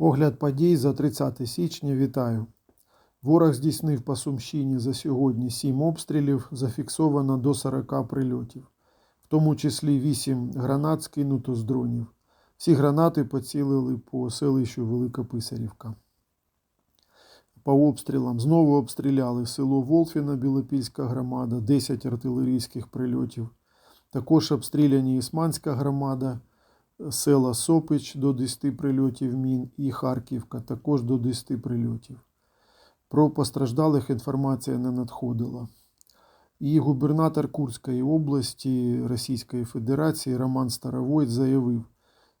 Огляд подій за 30 січня. Вітаю. Ворог здійснив по Сумщині за сьогодні 7 обстрілів, зафіксовано до 40 прильотів, в тому числі 8 гранат скинуто з дронів. Всі гранати поцілили по селищу Велика Писарівка. По обстрілам знову обстріляли село Волфіна, Білопільська громада, 10 артилерійських прильотів. Також обстріляні Ісманська громада, села Сопич до 10 прильотів мін і Харківка також до 10 прильотів. Про постраждалих інформація не надходила. І губернатор Курської області Російської Федерації Роман Старовойт заявив,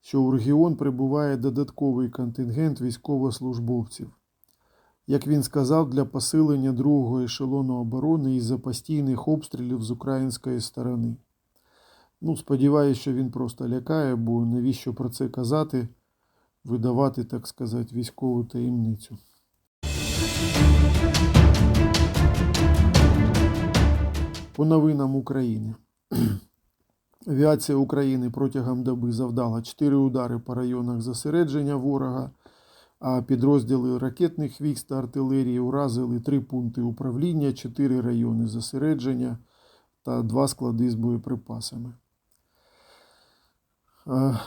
що у регіон прибуває додатковий контингент військовослужбовців. Як він сказав, для посилення другого ешелону оборони із-за постійних обстрілів з української сторони. Ну, сподіваюся, що він просто лякає, бо навіщо про це казати, видавати, так сказати, військову таємницю. По новинам України. Авіація України протягом доби завдала 4 удари по районах зосередження ворога, а підрозділи ракетних військ та артилерії уразили 3 пункти управління, 4 райони зосередження та 2 склади з боєприпасами. Е,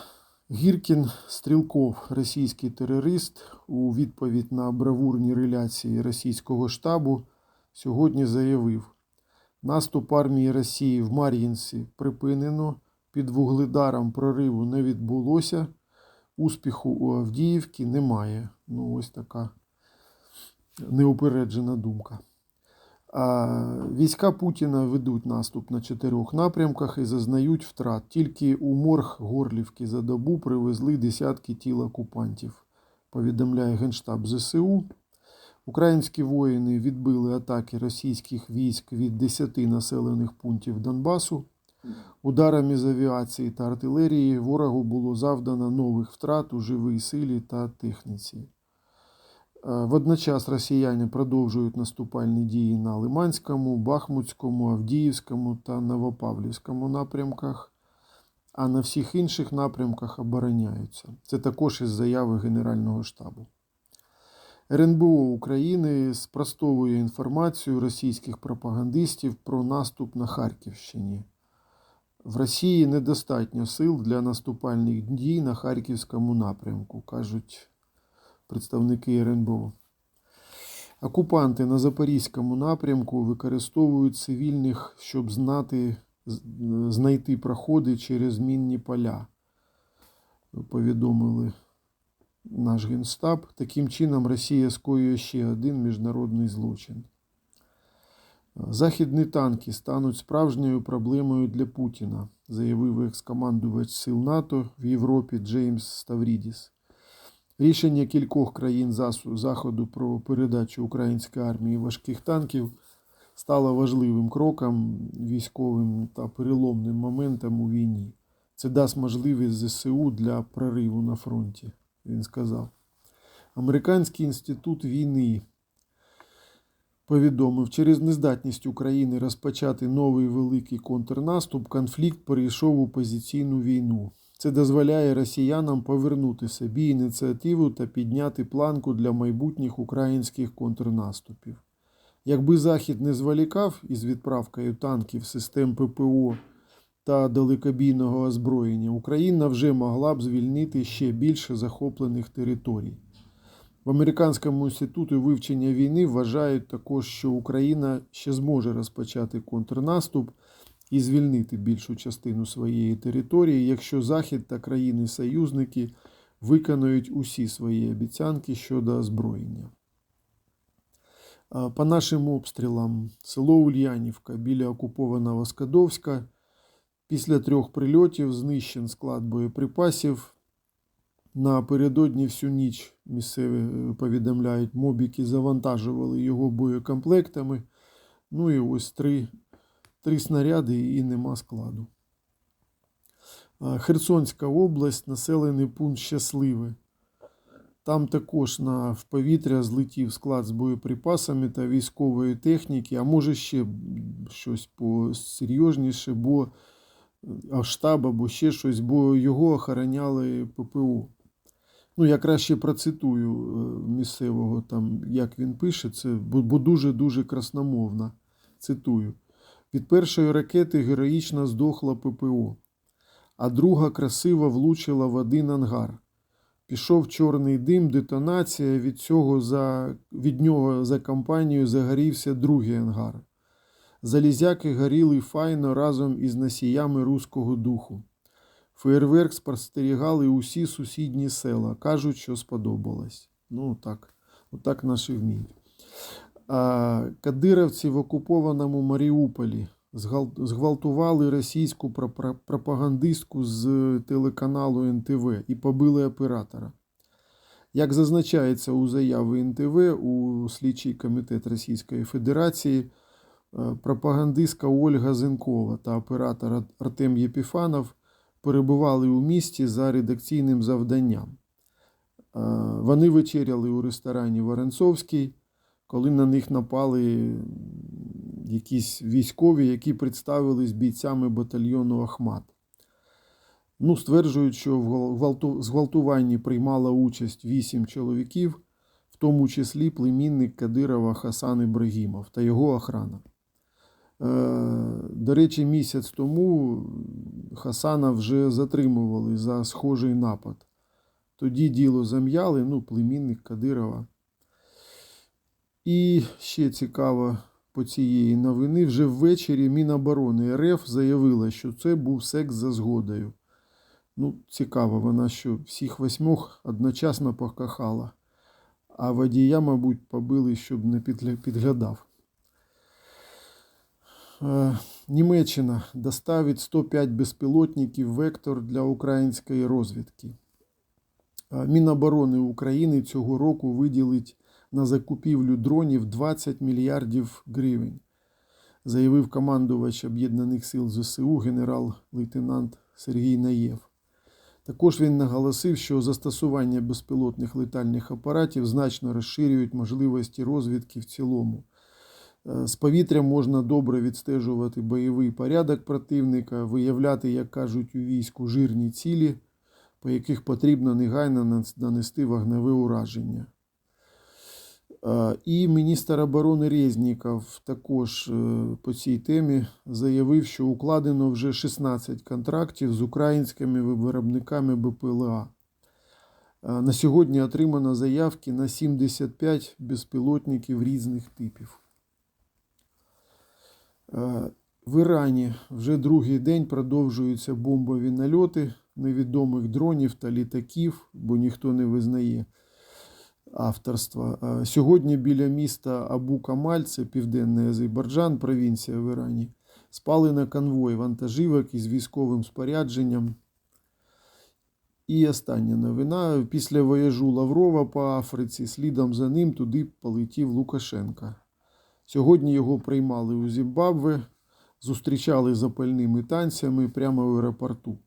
Гіркін Стрілков, російський терорист, у відповідь на бравурні реляції російського штабу сьогодні заявив, наступ армії Росії в Мар'їнці припинено, під вугледаром прориву не відбулося, успіху у Авдіївці немає. Ну, ось така неупереджена думка. Війська Путіна ведуть наступ на чотирьох напрямках і зазнають втрат. Тільки у морг Горлівки за добу привезли десятки тіл окупантів, повідомляє Генштаб ЗСУ. Українські воїни відбили атаки російських військ від 10 населених пунктів Донбасу. Ударами з авіації та артилерії ворогу було завдано нових втрат у живій силі та техніці. Е, Водночас росіяни продовжують наступальні дії на Лиманському, Бахмутському, Авдіївському та Новопавлівському напрямках, а на всіх інших напрямках обороняються. Це також із заяви Генерального штабу. РНБО України спростовує інформацію російських пропагандистів про наступ на Харківщині. В Росії недостатньо сил для наступальних дій на Харківському напрямку, кажуть представники РНБО. Окупанти на Запорізькому напрямку використовують цивільних, щоб знати, знайти проходи через мінні поля, повідомили наш Генштаб. Таким чином, Росія скоює ще один міжнародний злочин. Західні танки стануть справжньою проблемою для Путіна, заявив екс-командувач сил НАТО в Європі Джеймс Ставрідіс. Рішення кількох країн Заходу про передачу української армії важких танків стало важливим кроком військовим та переломним моментом у війні. Це дасть можливість ЗСУ для прориву на фронті, він сказав. Американський інститут війни повідомив, через нездатність України розпочати новий великий контрнаступ, конфлікт перейшов у позиційну війну. Це дозволяє росіянам повернути собі ініціативу та підняти планку для майбутніх українських контрнаступів. Якби Захід не зволікав із відправкою танків, систем ППО та далекобійного озброєння, Україна вже могла б звільнити ще більше захоплених територій. В Американському інституті вивчення війни вважають також, що Україна ще зможе розпочати контрнаступ і звільнити більшу частину своєї території, якщо Захід та країни-союзники виконують усі свої обіцянки щодо озброєння. По нашим обстрілам село Ульянівка біля окупованого Скадовська після трьох прильотів знищен склад боєприпасів. Напередодні всю ніч місцеві повідомляють, мобіки завантажували його боєкомплектами. Ну і ось три три снаряди і нема складу. Херсонська область, населений пункт Щасливе. Там також на, в повітря злетів склад з боєприпасами та військової техніки, а може ще щось посерйозніше, бо штаб або ще щось, бо його охороняли ППО. Ну, я краще процитую е, місцевого, там, як він пише, це, бо дуже-дуже красномовно. Цитую. Від першої ракети героїчно здохла ППО, а друга красиво влучила в один ангар. Пішов чорний дим, детонація. Від, цього за, від нього за компанією загорівся другий ангар. Залізяки горіли файно разом із носіями руського духу. Феєрверк спостерігали усі сусідні села. Кажуть, що сподобалось. Ну, так, отак наші вміють. Кадировці в окупованому Маріуполі зґвалтували російську пропагандистку з телеканалу НТВ і побили оператора. Як зазначається у заяві НТВ у слідчий комітет Російської Федерації, е, пропагандистка Ольга Зенкова та оператор Артем Єпіфанов перебували у місті за редакційним завданням. Е, Вони вечеряли у ресторані Воронцовський, коли на них напали якісь військові, які представились бійцями батальйону Ахмат. Ну, стверджують, що в зґвалтуванні приймала участь вісім чоловіків, в тому числі племінник Кадирова Хасан Ібрагімов та його охрана. Е, До речі, місяць тому Хасана вже затримували за схожий напад. Тоді діло зам'яли, ну, племінник Кадирова. І ще цікаво по цієї новини, вже ввечері Міноборони РФ заявила, що це був секс за згодою. Ну, цікаво, вона що всіх восьмох одночасно покохала, а водія, мабуть, побили, щоб не підглядав. Е, Німеччина доставить 105 безпілотників Вектор для української розвідки. Е, Міноборони України цього року виділить на закупівлю дронів 20 мільярдів гривень, заявив командувач Об'єднаних сил ЗСУ генерал-лейтенант Сергій Наєв. Також він наголосив, що застосування безпілотних летальних апаратів значно розширюють можливості розвідки в цілому. Е, З повітря можна добре відстежувати бойовий порядок противника, виявляти, як кажуть у війську, жирні цілі, по яких потрібно негайно нанести вогневе ураження. І міністр оборони Резніков також е, по цій темі заявив, що укладено вже 16 контрактів з українськими виробниками БПЛА. На сьогодні отримано заявки на 75 безпілотників різних типів. В Ірані вже другий день продовжуються бомбові нальоти невідомих дронів та літаків, бо ніхто не визнає авторства. Е, Сьогодні біля міста Абу Камаль, це південний Азербайджан, провінція в Ірані, спали на конвой вантажівок із військовим спорядженням. І остання новина. Після вояжу Лаврова по Африці, слідом за ним туди полетів Лукашенка. Сьогодні його приймали у Зімбабве, зустрічали запальними танцями прямо в аеропорту.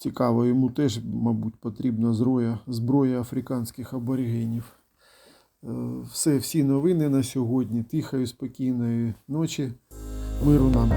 Цікаво, йому теж, мабуть, потрібна зброя, зброя африканських аборигенів. Е, Все, всі новини на сьогодні. Тихої, спокійної ночі. Миру нам.